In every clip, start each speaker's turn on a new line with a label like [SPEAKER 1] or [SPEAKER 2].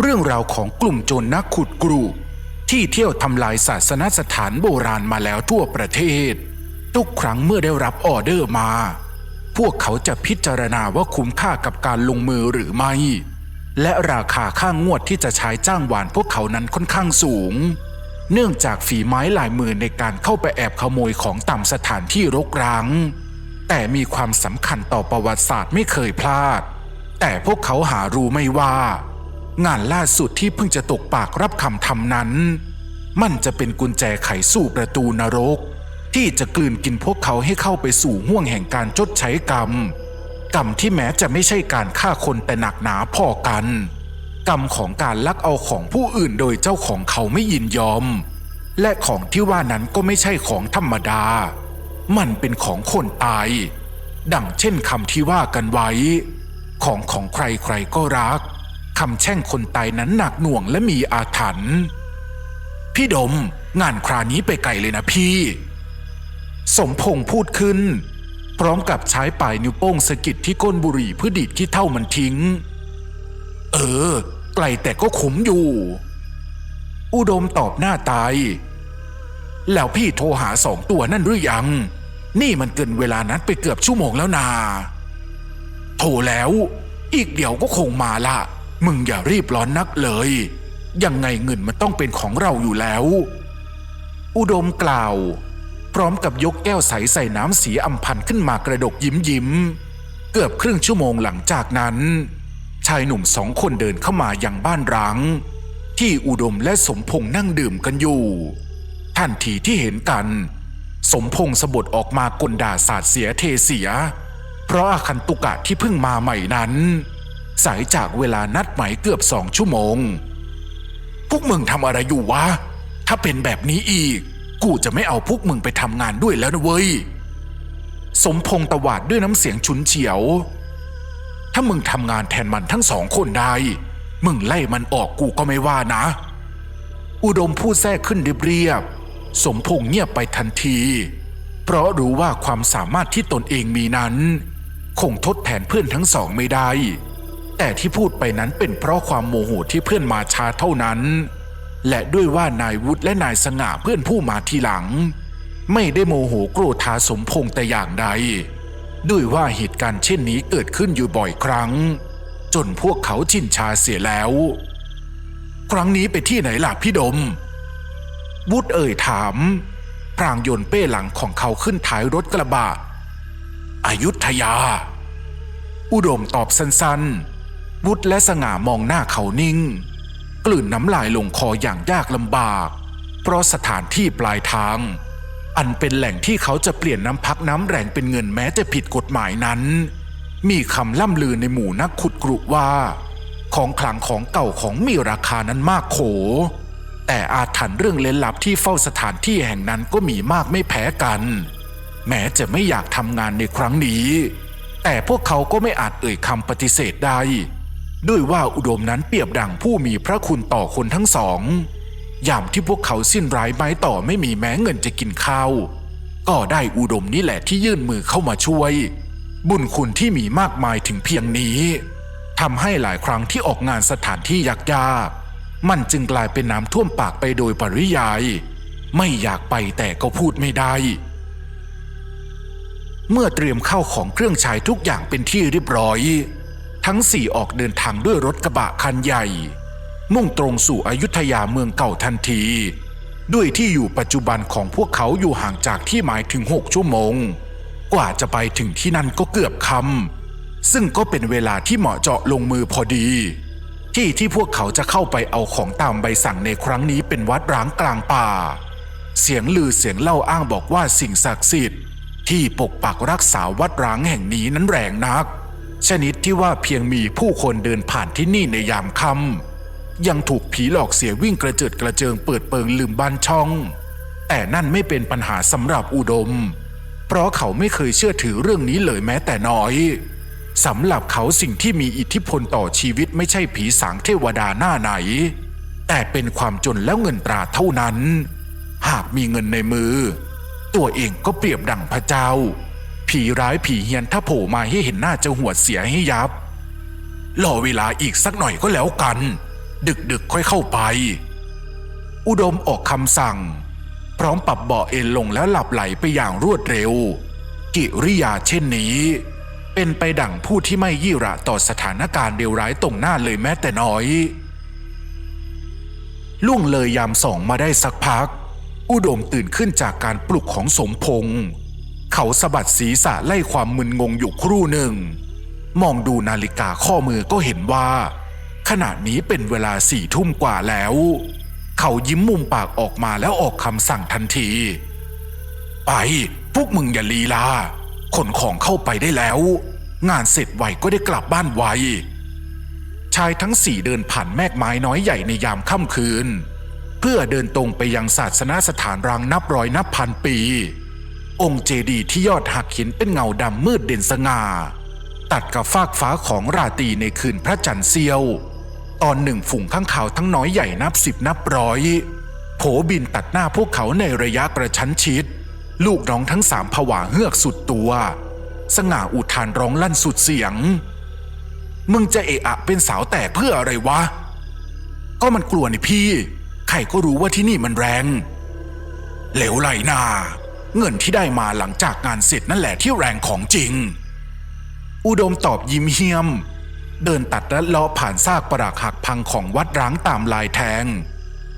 [SPEAKER 1] เรื่องราวของกลุ่มโจรนักขุดกรุที่เที่ยวทำลายศาสนสถานโบราณมาแล้วทั่วประเทศ ทุกครั้งเมื่อได้รับออเดอร์มา พวกเขาจะพิจารณาว่าคุ้มค่ากับการลงมือหรือไม่ และราคาค่างวดที่จะใช้จ้างวานพวกเขานั้นค่อนข้างสูง เนื่องจากฝีไม้ลายมือในการเข้าไปแอบขโมยของตามสถานที่รกร้างแต่มีความสำคัญต่อประวัติศาสตร์ไม่เคยพลาด แต่พวกเขาหารู้ไม่ว่า งานล่าสุดที่เพิ่งจะตกปากรับคำทำนั้น มันจะเป็นกุญแจไขสู่ประตูนรก ที่จะกลืนกินพวกเขาให้เข้าไปสู่ห่วงแห่งการจดใช้กรรม กรรมที่แม้จะไม่ใช่การฆ่าคนแต่หนักหนาพอกัน กรรมของการลักเอาของผู้อื่นโดยเจ้าของเขาไม่ยินยอม และของที่ว่านั้นก็ไม่ใช่ของธรรมดา มันเป็นของคนตาย ดังเช่นคำที่ว่ากันไว้ ของของใครใครก็รัก คำแช่งคนตายนั้นหนักหน่วงและมีอาถรรพ์พี่ดม งานครานี้ไปไกลเลยนะพี่ สมพงษ์พูดขึ้น พร้อมกับใช้ปลายนิ้วโป้งสะกิดที่ก้นบุหรี่เพื่อดีดขี้เท่ามันทิ้ง เออ ไกลแต่ก็ขุมอยู่ อุดมตอบหน้าตาย แล้วพี่โทรหาสองตัวนั่นหรือยัง นี่มันเกินเวลานัดไปเกือบชั่วโมงแล้วนา โทรแล้ว อีกเดี๋ยวก็คงมาละ มึงอย่ารีบร้อนนักเลย ยังไงเงินมันต้องเป็นของเราอยู่แล้ว อุดมกล่าว พร้อมกับยกแก้วใสใส่น้ำสีอำพันขึ้นมากระดกยิ้มยิ้ม เกือบครึ่งชั่วโมงหลังจากนั้น ชายหนุ่มสองคนเดินเข้ามาอยังบ้านร้าง ที่อุดมและสมพงษ์นั่งดื่มกันอยู่ทันทีที่เห็นกัน สมพงษ์สะบดออกมากลด่าสาดเสียเทเสีย เพราะอาคันตุกะที่เพิ่งมาใหม่นั้น สายจากเวลานัดหมายเกือบสองชั่วโมง พวกมึงทำอะไรอยู่วะ ถ้าเป็นแบบนี้อีก กูจะไม่เอาพวกมึงไปทำงานด้วยแล้วนะเว้ย สมพงษ์ตวาดด้วยน้ำเสียงฉุนเฉียว ถ้ามึงทำงานแทนมันทั้งสองคนได้ มึงไล่มันออกกูก็ไม่ว่านะ อุดมพูดแทรกขึ้นเรียบๆสมพงษ์เงียบไปทันที เพราะรู้ว่าความสามารถที่ตนเองมีนั้น คงทดแทนเพื่อนทั้งสองไม่ได้ แต่ที่พูดไปนั้นเป็นเพราะความโมโหที่เพื่อนมาช้าเท่านั้น และด้วยว่านายวุฒิและนายสง่าเพื่อนผู้มาทีหลัง ไม่ได้โมโหโกรธาสมพงษ์แต่อย่างใด ด้วยว่าเหตุการณ์เช่นนี้เกิดขึ้นอยู่บ่อยครั้ง จนพวกเขาชินชาเสียแล้ว ครั้งนี้ไปที่ไหนล่ะพี่ดม วุฒิเอ่ยถาม พรางโยนเป้หลังของเขาขึ้นท้ายรถกระบะอายุทยา อุดมตอบสั้นๆ วุฒิและสง่ามองหน้าเขานิ่ง กลืนน้ำลายลงคออย่างยากลำบาก เพราะสถานที่ปลายทาง อันเป็นแหล่งที่เขาจะเปลี่ยนน้ำพักน้ำแรงเป็นเงินแม้จะผิดกฎหมายนั้น มีคำล่ำลือในหมู่นักขุดกรุว่า ของขลังของเก่าของมีราคานั้นมากโข แต่อาถรรพ์เรื่องเล้นลับที่เฝ้าสถานที่แห่งนั้นก็มีมากไม่แพ้กัน แม้จะไม่อยากทำงานในครั้งนี้ แต่พวกเขาก็ไม่อาจเอ่ยคำปฏิเสธได้ ด้วยว่าอุดมนั้นเปรียบดังผู้มีพระคุณต่อคนทั้งสอง ยามที่พวกเขาสิ้นร้ายไม้ต่อไม่มีแม้เงินจะกินข้าว ก็ได้อุดมนี่แหละที่ยื่นมือเข้ามาช่วย บุญคุณที่มีมากมายถึงเพียงนี้ทำให้หลายครั้งที่ออกงานสถานที่ยากๆ มันจึงกลายเป็นน้ำท่วมปากไปโดยปริยาย ไม่อยากไปแต่ก็พูดไม่ได้ เมื่อเตรียมเข้าของเครื่องใช้ทุกอย่างเป็นที่เรียบร้อย ทั้งสี่ออกเดินทางด้วยรถกระบะคันใหญ่ มุ่งตรงสู่อยุธยาเมืองเก่าทันที ด้วยที่อยู่ปัจจุบันของพวกเขาอยู่ห่างจากที่หมายถึงหกชั่วโมง กว่าจะไปถึงที่นั่นก็เกือบคำซึ่งก็เป็นเวลาที่เหมาะเจาะลงมือพอดี ที่ที่พวกเขาจะเข้าไปเอาของตามใบสั่งในครั้งนี้เป็นวัดร้างกลางป่า เสียงลือเสียงเล่าอ้างบอกว่าสิ่งศักดิ์สิทธิ์ที่ปกปักรักษาวัดร้างแห่งนี้นั้นแรงนัก ชนิดที่ว่าเพียงมีผู้คนเดินผ่านที่นี่ในยามค่ำยังถูกผีหลอกเสียวิ่งกระเจิดกระเจิงเปิดเปิงลืมบ้านช่อง แต่นั่นไม่เป็นปัญหาสำหรับอุดม เพราะเขาไม่เคยเชื่อถือเรื่องนี้เลยแม้แต่น้อยสำหรับเขาสิ่งที่มีอิทธิพลต่อชีวิตไม่ใช่ผีสางเทวดาหน้าไหน แต่เป็นความจนแล้วเงินตราเท่านั้น หากมีเงินในมือ ตัวเองก็เปรียบดั่งพระเจ้า ผีร้ายผีเฮียนถ้าโผล่มาให้เห็นหน้าจะหัวเสียให้ยับ รอเวลาอีกสักหน่อยก็แล้วกัน ดึกดึกๆค่อยเข้าไป อุดมออกคำสั่ง พร้อมปรับเบาะเอ็นลงแล้วหลับไหลไปอย่างรวดเร็ว กิริยาเช่นนี้ เป็นไปดั่งผู้ที่ไม่ยี่ระต่อสถานการณ์เดวร้ายตรงหน้าเลยแม้แต่น้อย ล่วงเลยยามสองมาได้สักพัก อุดมตื่นขึ้นจากการปลุกของสมพงษ์ เขาสะบัดศีรษะไล่ความมึนงงอยู่ครู่หนึ่ง มองดูนาฬิกาข้อมือก็เห็นว่า ขณะนี้เป็นเวลาสี่ทุ่มกว่าแล้ว เขายิ้มมุมปากออกมาแล้วออกคำสั่งทันที ไป พวกมึงอย่าลีลาขนของเข้าไปได้แล้ว งานเสร็จไวก็ได้กลับบ้านไวชายทั้งสี่เดินผ่านแมกไม้น้อยใหญ่ในยามค่ำคืน เพื่อเดินตรงไปยังศาสนสถานรังนับร้อยนับพันปี องค์เจดีย์ที่ยอดหักเห็นเป็นเงาดำมืดเด่นสง่า ตัดกับฟากฟ้าของราตรีในคืนพระจันทร์เสียว ตอนหนึ่งฝูงข้างข่าวทั้งน้อยใหญ่นับสิบนับร้อยโผบินตัดหน้าพวกเขาในระยะกระชั้นชิด ลูกน้องทั้งสามผวาเฮือกสุดตัว สง่าอุทานร้องลั่นสุดเสียง มึงจะเอะอะเป็นสาวแตกเพื่ออะไรวะ ก็มันกลัวนี่พี่ ใครก็รู้ว่าที่นี่มันแรง เหลวไหลนา เงินที่ได้มาหลังจากงานเสร็จนั่นแหละที่แรงของจริง อุดมตอบยิ้มเฮียม เดินตัดและเลาะผ่านซากปรักหักพังของวัดร้างตามลายแทง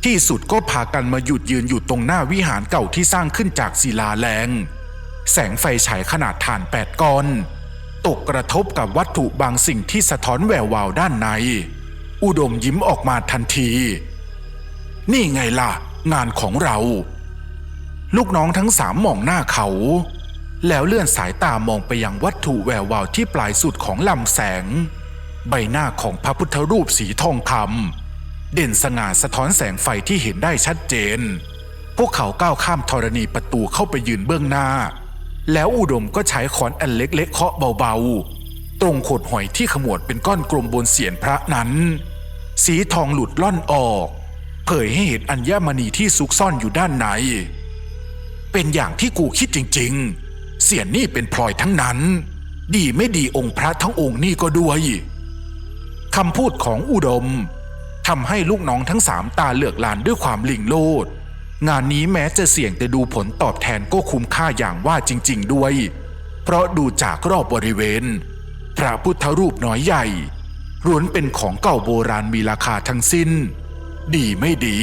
[SPEAKER 1] ที่สุดก็พากันมาหยุดยืนอยู่ตรงหน้าวิหารเก่าที่สร้างขึ้นจากศิลาแรงแสงไฟฉายขนาดฐานแปดก้อน ตกกระทบกับวัตถุบางสิ่งที่สะท้อนแวววาวด้านใน อุดมยิ้มออกมาทันที นี่ไงล่ะ งานของเรา ลูกน้องทั้งสามมองหน้าเขา แล้วเลื่อนสายตามองไปยังวัตถุแวววาวที่ปลายสุดของลำแสง ใบหน้าของพระพุทธรูปสีทองคำเด่นสง่าสะท้อนแสงไฟที่เห็นได้ชัดเจน พวกเขาก้าวข้ามธรณีประตูเข้าไปยืนเบื้องหน้า แล้วอุดมก็ใช้ขอนอันเล็กๆเคาะเบาๆ ตรงโขดหอยที่ขมวดเป็นก้อนกลมบนเสียนพระนั้น สีทองหลุดล่อนออก เผยให้เห็นอัญมณีที่ซุกซ่อนอยู่ด้านใน เป็นอย่างที่กูคิดจริง ๆ เสียนนี่เป็นพลอยทั้งนั้น ดีไม่ดีองค์พระทั้งองค์นี่ก็ด้วยคำพูดของอุดมทำให้ลูกน้องทั้งสามตาเหลือกลานด้วยความลิงโลด งานนี้แม้จะเสี่ยงแต่ดูผลตอบแทนก็คุ้มค่าอย่างว่าจริง ๆ ด้วย เพราะดูจากรอบบริเวณ พระพุทธรูปน้อยใหญ่ล้วนเป็นของเก่าโบราณมีราคาทั้งสิ้น ดีไม่ดี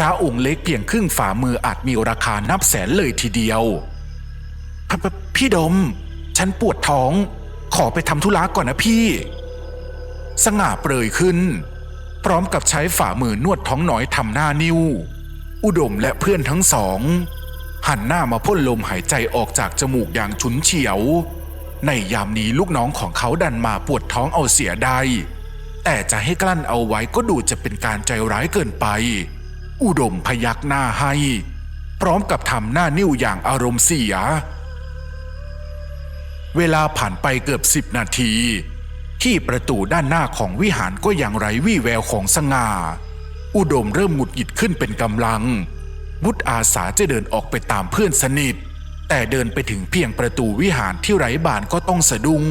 [SPEAKER 1] พระองค์เล็กเพียงครึ่งฝ่ามืออาจมีราคานับแสนเลยทีเดียวพพพี่ดม ฉันปวดท้อง ขอไปทำธุระก่อนนะพี่ สง่าเปรยขึ้น พร้อมกับใช้ฝ่ามือนวดท้องน้อยทำหน้านิ้ว อุดมและเพื่อนทั้งสอง หันหน้ามาพ่นลมหายใจออกจากจมูกอย่างฉุนเฉียว ในยามนี้ลูกน้องของเขาดันมาปวดท้องเอาเสียได้แต่จะให้กลั้นเอาไว้ก็ดูจะเป็นการใจร้ายเกินไป อุดมพยักหน้าให้ พร้อมกับทำหน้านิ้วอย่างอารมณ์เสีย เวลาผ่านไปเกือบสิบนาที ที่ประตูด้านหน้าของวิหารก็ยังไร้วี่แววของสง่า อุดมเริ่มหงุดหงิดขึ้นเป็นกำลัง บุตรอาสาจะเดินออกไปตามเพื่อนสนิท แต่เดินไปถึงเพียงประตูวิหารที่ไร้บานก็ต้องสะดุ้ง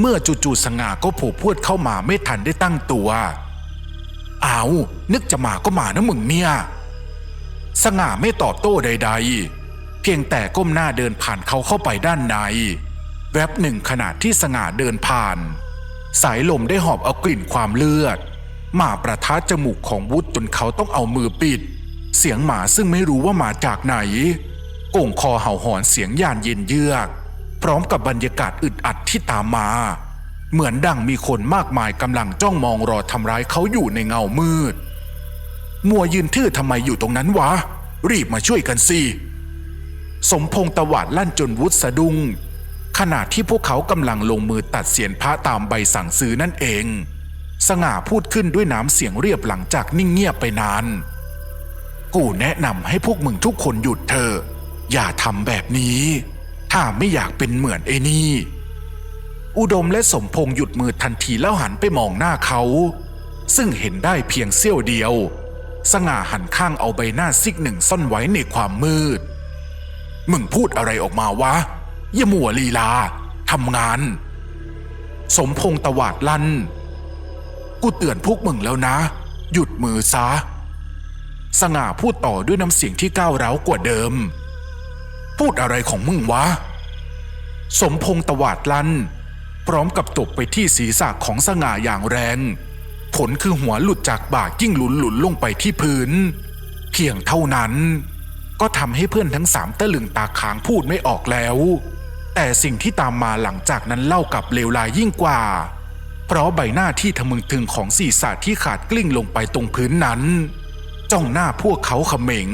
[SPEAKER 1] เมื่อจู่ๆสง่าก็โผล่พวดเข้ามาไม่ทันได้ตั้งตัว เอานึกจะมาก็มานะมึงเนี่ย สง่าไม่ตอบโต้ใด ๆ เพียงแต่ก้มหน้าเดินผ่านเขาเข้าไปด้านใน แวบหนึ่งขณะที่สง่าเดินผ่าน สายลมได้หอบเอากลิ่นความเลือด มาประทะจมูกของวุฒจนเขาต้องเอามือปิด เสียงหมาซึ่งไม่รู้ว่ามาจากไหนก่งคอเห่าหอนเสียงยานเย็นเยือก พร้อมกับบรรยากาศอึดอัดที่ตามมา เหมือนดังมีคนมากมายกำลังจ้องมองรอทำร้ายเขาอยู่ในเงามืด มัวยืนทื่อทำไมอยู่ตรงนั้นวะ รีบมาช่วยกันสิ สมพงษ์ตวาดลั่นจนวุฒสะดุ้งขณะที่พวกเขากำลังลงมือตัดเสียนพระตามใบสั่งซื้อนั่นเอง สง่าพูดขึ้นด้วยน้ำเสียงเรียบหลังจากนิ่งเงียบไปนาน กูแนะนำให้พวกมึงทุกคนหยุดเถอะอย่าทำแบบนี้ ถ้าไม่อยากเป็นเหมือนไอ้นี่ อุดมและสมพงษ์หยุดมือทันทีแล้วหันไปมองหน้าเขา ซึ่งเห็นได้เพียงเสี้ยวเดียว สง่าหันข้างเอาใบหน้าซิกหนึ่งซ่อนไว้ในความมืด มึงพูดอะไรออกมาวะอย่ามัวลีลาทำงาน สมพงษ์ตวาดลั่น กูเตือนพวกมึงแล้วนะ หยุดมือซะ สง่าพูดต่อด้วยน้ำเสียงที่ก้าวร้าวกว่าเดิม พูดอะไรของมึงวะ สมพงษ์ตวาดลั่น พร้อมกับตบไปที่ศีรษะของสง่าอย่างแรง ผลคือหัวหลุดจากบ่ากิ้งหลุนหลุนลงไปที่พื้น เพียงเท่านั้น ก็ทำให้เพื่อนทั้งสามตะลึงตาค้างพูดไม่ออกแล้ว แต่สิ่งที่ตามมาหลังจากนั้นเล่ากับเลวร้ายยิ่งกว่า เพราะใบหน้าที่ทะมึงถึงของศีรษะที่ขาดกลิ้งลงไปตรงพื้นนั้น จ้องหน้าพวกเขาเขม็ง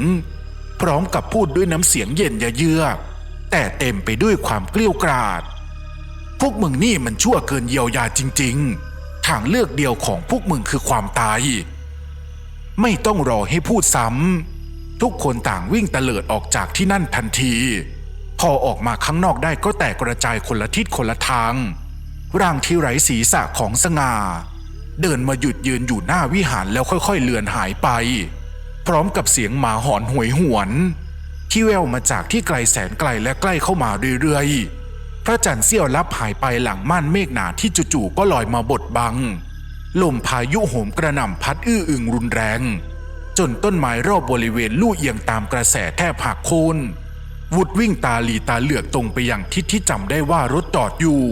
[SPEAKER 1] พร้อมกับพูดด้วยน้ำเสียงเย็นเยือกแต่เต็มไปด้วยความเกลี้ยวกราด พวกมึงนี่มันชั่วเกินเยียวยาจริง ๆ ทางเลือกเดียวของพวกมึงคือความตาย ไม่ต้องรอให้พูดซ้ำทุกคนต่างวิ่งเตลิดออกจากที่นั่นทันที พอออกมาข้างนอกได้ก็แตกกระจายคนละทิศคนละทาง ร่างที่ไร้ศีรษะของสง่า เดินมาหยุดยืนอยู่หน้าวิหารแล้วค่อยๆเลือนหายไป พร้อมกับเสียงหมาหอนหวยหวน ที่แววมาจากที่ไกลแสนไกลและใกล้เข้ามาเรื่อยๆ พระจันทร์เสี้ยวลับหายไปหลังม่านเมฆหนาที่จู่ๆก็ลอยมาบดบัง ลมพายุโหมกระหน่ำพัดอื้ออึงรุนแรง จนต้นไม้รอบบริเวณลู่เอียงตามกระแสแทบหักโคนวุดวิ่งตาหลีตาเหลือกตรงไปยังทิศที่จำได้ว่ารถจอดอยู่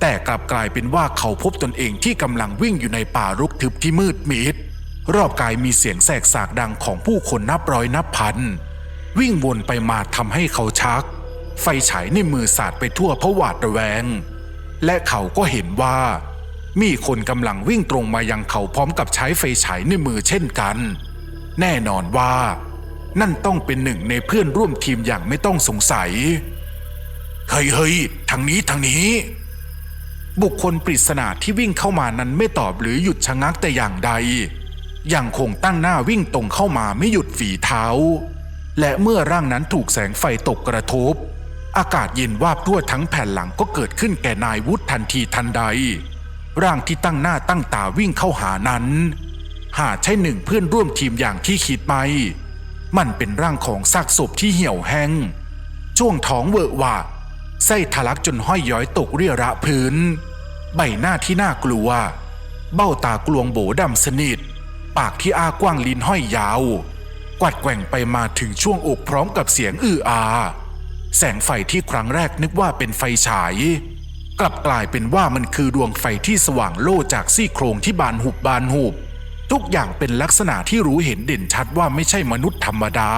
[SPEAKER 1] แต่กลับกลายเป็นว่าเขาพบตนเองที่กำลังวิ่งอยู่ในป่ารกทึบที่มืดมิดรอบกายมีเสียงแสกสากดังของผู้คนนับร้อยนับพัน วิ่งวนไปมาทำให้เขาชัก ไฟฉายในมือสาดไปทั่วเพราะหวาดระแวง และเขาก็เห็นว่า มีคนกำลังวิ่งตรงมายังเขาพร้อมกับใช้ไฟฉายในมือเช่นกัน แน่นอนว่า นั่นต้องเป็นหนึ่งในเพื่อนร่วมทีมอย่างไม่ต้องสงสัย เฮ้ยเฮ้ยทางนี้ทางนี้ บุคคลปริศนาที่วิ่งเข้ามานั้นไม่ตอบหรือหยุดชะงักแต่อย่างใดยังคงตั้งหน้าวิ่งตรงเข้ามาไม่หยุดฝีเท้า และเมื่อร่างนั้นถูกแสงไฟตกกระทบ อากาศเย็นวาบทั่วทั้งแผ่นหลังก็เกิดขึ้นแก่นายวุฒิทันทีทันใด ร่างที่ตั้งหน้าตั้งตาวิ่งเข้าหานั้น หาใช่หนึ่งเพื่อนร่วมทีมอย่างที่คิดไหมมันเป็นร่างของซากศพที่เหี่ยวแห้งช่วงท้องเวอะหวะไส้ทะลักจนห้อยย้อยตกเรียระพื้น ใบหน้าที่น่ากลัว เบ้าตากลวงโบดำสนิท ปากที่อ้ากว้างลิ้นห้อยยาว กวัดแกว่งไปมาถึงช่วงอกพร้อมกับเสียงอื้ออา แสงไฟที่ครั้งแรกนึกว่าเป็นไฟฉาย กลับกลายเป็นว่ามันคือดวงไฟที่สว่างโล่จากซี่โครงที่บานหุบบานหุบ ทุกอย่างเป็นลักษณะที่รู้เห็นเด่นชัดว่าไม่ใช่มนุษย์ธรรมดา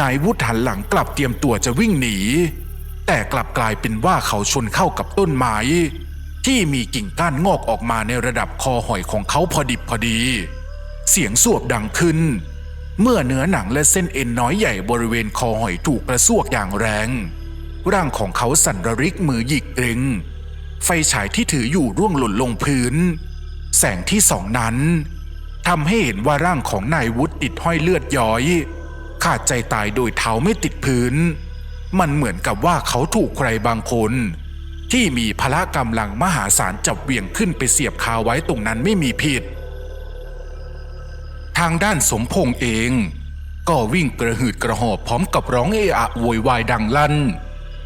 [SPEAKER 1] นายวุฒิหันหลังกลับเตรียมตัวจะวิ่งหนี แต่กลับกลายเป็นว่าเขาชนเข้ากับต้นไม้ ที่มีกิ่งก้านงอกออกมาในระดับคอหอยของเขาพอดิบพอดี เสียงสวบดังขึ้น เมื่อเนื้อหนังและเส้นเอ็นน้อยใหญ่บริเวณคอหอยถูกกระซวกอย่างแรง ร่างของเขาสั่นระริกมือหยิกเกรงไฟฉายที่ถืออยู่ร่วงหล่นลงพื้น แสงที่สองนั้นทำให้เห็นว่าร่างของนายวุฒิติดห้อยเลือดย้อย ขาดใจตายโดยเท้าไม่ติดพื้น มันเหมือนกับว่าเขาถูกใครบางคน ที่มีพละกำลังมหาศาลจับเวี่ยงขึ้นไปเสียบคาไว้ตรงนั้นไม่มีผิด ทางด้านสมพงษ์เอง ก็วิ่งกระหืดกระหอบพร้อมกับร้องเอะอะโวยวายดังลั่น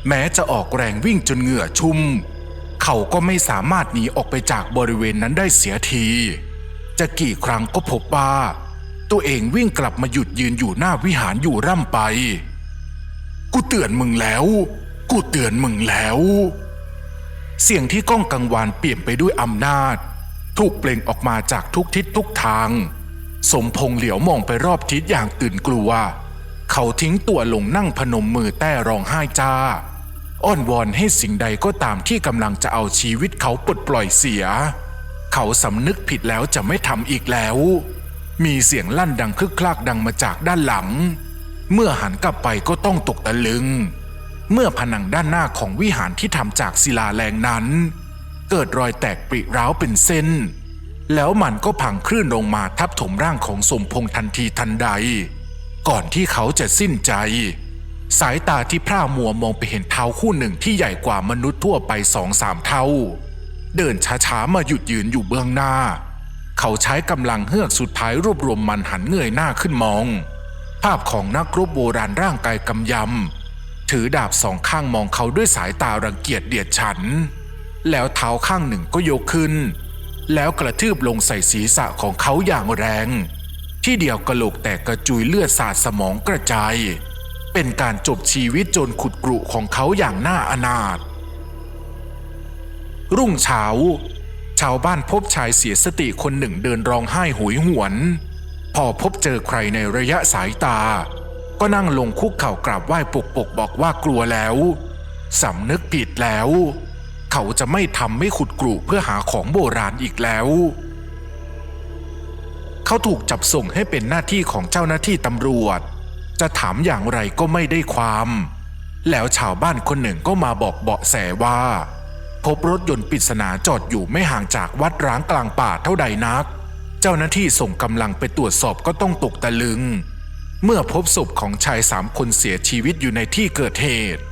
[SPEAKER 1] แม้จะออกแรงวิ่งจนเหงื่อชุ่ม เขาก็ไม่สามารถหนีออกไปจากบริเวณนั้นได้เสียที จะกี่ครั้งก็พบว่า ตัวเองวิ่งกลับมาหยุดยืนอยู่หน้าวิหารอยู่ร่ำไป กูเตือนมึงแล้ว กูเตือนมึงแล้ว เสียงที่ก้องกังวานเปลี่ยนไปด้วยอำนาจถูกเปล่งออกมาจากทุกทิศทุกทาง สมพงษ์เหลียวมองไปรอบทิศอย่างตื่นกลัว เขาทิ้งตัวลงนั่งพนมมือแต้ร้องไห้จ้า อ้อนวอนให้สิ่งใดก็ตามที่กำลังจะเอาชีวิตเขาปลดปล่อยเสีย เขาสำนึกผิดแล้วจะไม่ทำอีกแล้ว มีเสียงลั่นดังคึกคลากดังมาจากด้านหลัง เมื่อหันกลับไปก็ต้องตกตะลึง เมื่อผนังด้านหน้าของวิหารที่ทำจากศิลาแรงนั้น เกิดรอยแตกปริร้าวเป็นเส้น แล้วมันก็พังคลื่นลงมาทับถมร่างของสมพงษ์ทันทีทันใด ก่อนที่เขาจะสิ้นใจ สายตาที่พร่ามัวมองไปเห็นเท้าคู่หนึ่งที่ใหญ่กว่ามนุษย์ทั่วไปสองสามเท่า เดินช้าๆมาหยุดยืนอยู่เบื้องหน้า เขาใช้กำลังเฮือกสุดท้ายรวบรวมมันหันเงยหน้าขึ้นมอง ภาพของนักรบโบราณร่างกายกำยำถือดาบสองข้างมองเขาด้วยสายตารังเกียจเดียดฉัน แล้วเท้าข้างหนึ่งก็ยกขึ้น แล้วกระทืบลงใส่ศีรษะของเขาอย่างแรง ที่เดียวกระโหลกแตกกระจุยเลือดสาดสมองกระจาย เป็นการจบชีวิตจนขุดกรุของเขาอย่างน่าอนาถรุ่งเช้า ชาวบ้านพบชายเสียสติคนหนึ่งเดินร้องไห้โหยหวน พอพบเจอใครในระยะสายตา ก็นั่งลงคุกเข่ากราบไหว้ปกปกบอกว่ากลัวแล้วสำนึกผิดแล้ว เขาจะไม่ทำไม่ขุดกรุเพื่อหาของโบราณอีกแล้ว เขาถูกจับส่งให้เป็นหน้าที่ของเจ้าหน้าที่ตำรวจ จะถามอย่างไรก็ไม่ได้ความ แล้วชาวบ้านคนหนึ่งก็มาบอกเบาะแสว่า พบรถยนต์ปริศนาจอดอยู่ไม่ห่างจากวัดร้างกลางป่าเท่าใดนัก เจ้าหน้าที่ส่งกำลังไปตรวจสอบก็ต้องตกตะลึง เมื่อพบศพของชายสามคนเสียชีวิตอยู่ในที่เกิดเหตุ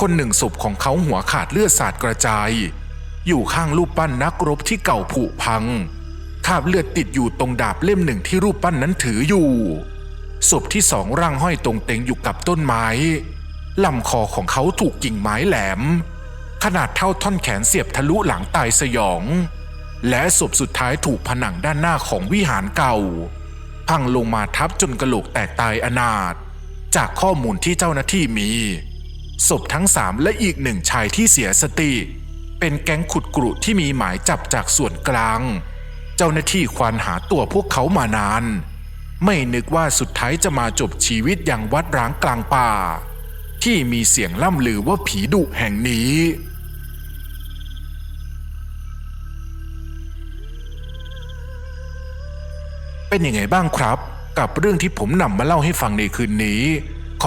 [SPEAKER 1] คนหนึ่งศพของเขาหัวขาดเลือดสาดกระจาย อยู่ข้างรูปปั้นนักรบที่เก่าผุพังคราบเลือดติดอยู่ตรงดาบเล่มหนึ่งที่รูปปั้นนั้นถืออยู่ศพที่สองร่างห้อยตรงเต็งอยู่กับต้นไม้ลำคอของเขาถูกกิ่งไม้แหลม ขนาดเท่าท่อนแขนเสียบทะลุหลังตายสยอง และศพสุดท้ายถูกผนังด้านหน้าของวิหารเก่า พังลงมาทับจนกระโหลกแตกตายอนาถจากข้อมูลที่เจ้าหน้าที่มี ศพทั้งสามและอีกหนึ่งชายที่เสียสติ เป็นแก๊งขุดกรุที่มีหมายจับจากส่วนกลาง เจ้าหน้าที่ควานหาตัวพวกเขามานาน ไม่นึกว่าสุดท้ายจะมาจบชีวิตอย่างวัดร้างกลางป่า ที่มีเสียงล่ำลือว่าผีดุแห่งนี้เป็นยังไงบ้างครับ กับเรื่องที่ผมนำมาเล่าให้ฟังในคืนนี้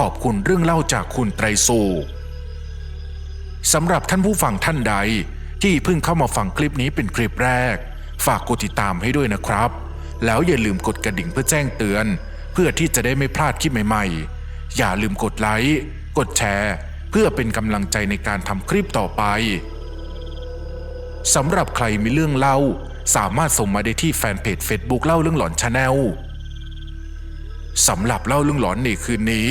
[SPEAKER 1] ขอบคุณเรื่องเล่าจากคุณไตรสูสำหรับท่านผู้ฟังท่านใด ที่เพิ่งเข้ามาฟังคลิปนี้เป็นคลิปแรก ฝากกดติดตามให้ด้วยนะครับ แล้วอย่าลืมกดกระดิ่งเพื่อแจ้งเตือน เพื่อที่จะได้ไม่พลาดคลิปใหม่ๆ อย่าลืมกดไลค์กดแชร์ เพื่อเป็นกำลังใจในการทำคลิปต่อไปสำหรับใครมีเรื่องเล่า สามารถส่งมาได้ที่แฟนเพจ Facebook เล่าเรื่องหลอนชาแนลสำหรับเล่าเรื่องหลอนในคืนนี้